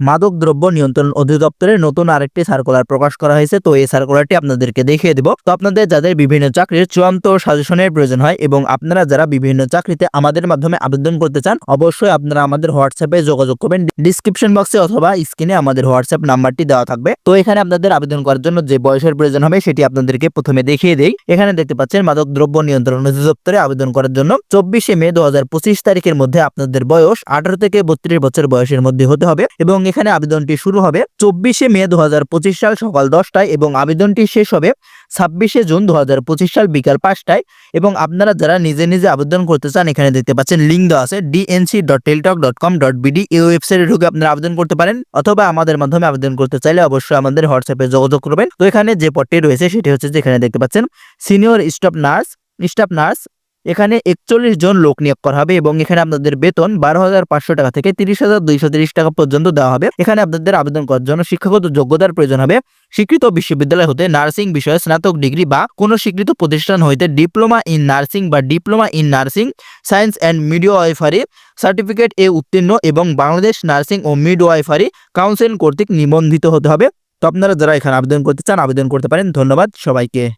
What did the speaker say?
মাদক দ্রব্য নিয়ন্ত্রণ অধিদপ্তরের নতুন আরেকটি সার্কুলার প্রকাশ করা হয়েছে। তো এই সার্কুলারটি আপনাদেরকে দেখিয়ে দেব। তো আপনাদের যাদের বিভিন্ন চাকরির চূড়ান্ত সাজেশনের প্রয়োজন হয় এবং আপনারা যারা বিভিন্ন চাকরিতে আমাদের মাধ্যমে আবেদন করতে চান, অবশ্যই আপনারা আমাদের হোয়াটসঅ্যাপে যোগাযোগ করবেন। ডিসক্রিপশন বক্সে অথবা স্ক্রিনে আমাদের হোয়াটসঅ্যাপ নাম্বারটি দেওয়া থাকবে। তো এখানে আপনাদের আবেদন করার জন্য যে বয়সের প্রয়োজন হবে, সেটি আপনাদেরকে প্রথমে দেখিয়ে দেই। এখানে দেখতে পাচ্ছেন মাদক দ্রব্য নিয়ন্ত্রণ অধিদপ্তরে আবেদন করার জন্য চব্বিশে মে দু হাজার পঁচিশ তারিখের মধ্যে আপনাদের বয়স আঠারো থেকে বত্রিশ বছর বয়সের মধ্যে হতে হবে এবং এখানে আবেদনটি শুরু হবে চব্বিশে মে দুহাজার পঁচিশ সাল সকাল দশটায় এবং আবেদনটি শেষ হবে ছাব্বিশে জুন দুহাজার পঁচিশ সাল বিকাল পাঁচটায়। এবং আপনারা যারা নিজে নিজে আবেদন করতে চান, এখানে দেখতে পাচ্ছেন লিঙ্ক দেওয়া আছে DNC dot Teletalk dot com dot BD এই ওয়েবসাইটে ঢুকে আপনারা আবেদন করতে পারেন অথবা আমাদের মাধ্যমে আবেদন করতে চাইলে অবশ্যই আমাদের হোয়াটসঅ্যাপে যোগাযোগ করবেন। তো এখানে যে পদটি রয়েছে সেটি হচ্ছে যেখানে দেখতে পাচ্ছেন senior staff nurse staff nurse এখানে একচল্লিশ জন লোক নিয়োগ করা হবে এবং এখানে আপনাদের বেতন বারো হাজার পাঁচশো টাকা থেকে তিরিশ হাজার দুইশো তিরিশ টাকা পর্যন্ত দেওয়া হবে। এখানে আপনাদের আবেদন করার জন্য শিক্ষাগত যোগ্যতার প্রয়োজন হবে। স্বীকৃত বিশ্ববিদ্যালয় হতে নার্সিং বিষয়ে স্নাতক ডিগ্রি বা কোনো স্বীকৃত প্রতিষ্ঠান হইতে ডিপ্লোমা ইন নার্সিং বা diploma in nursing, science and midwifery certificate এ উত্তীর্ণ এবং বাংলাদেশ নার্সিং ও মিডওয়াইফারি কাউন্সিল কর্তৃক নিবন্ধিত হতে হবে। তো আপনারা যারা এখানে আবেদন করতে চান, আবেদন করতে পারেন। ধন্যবাদ সবাইকে।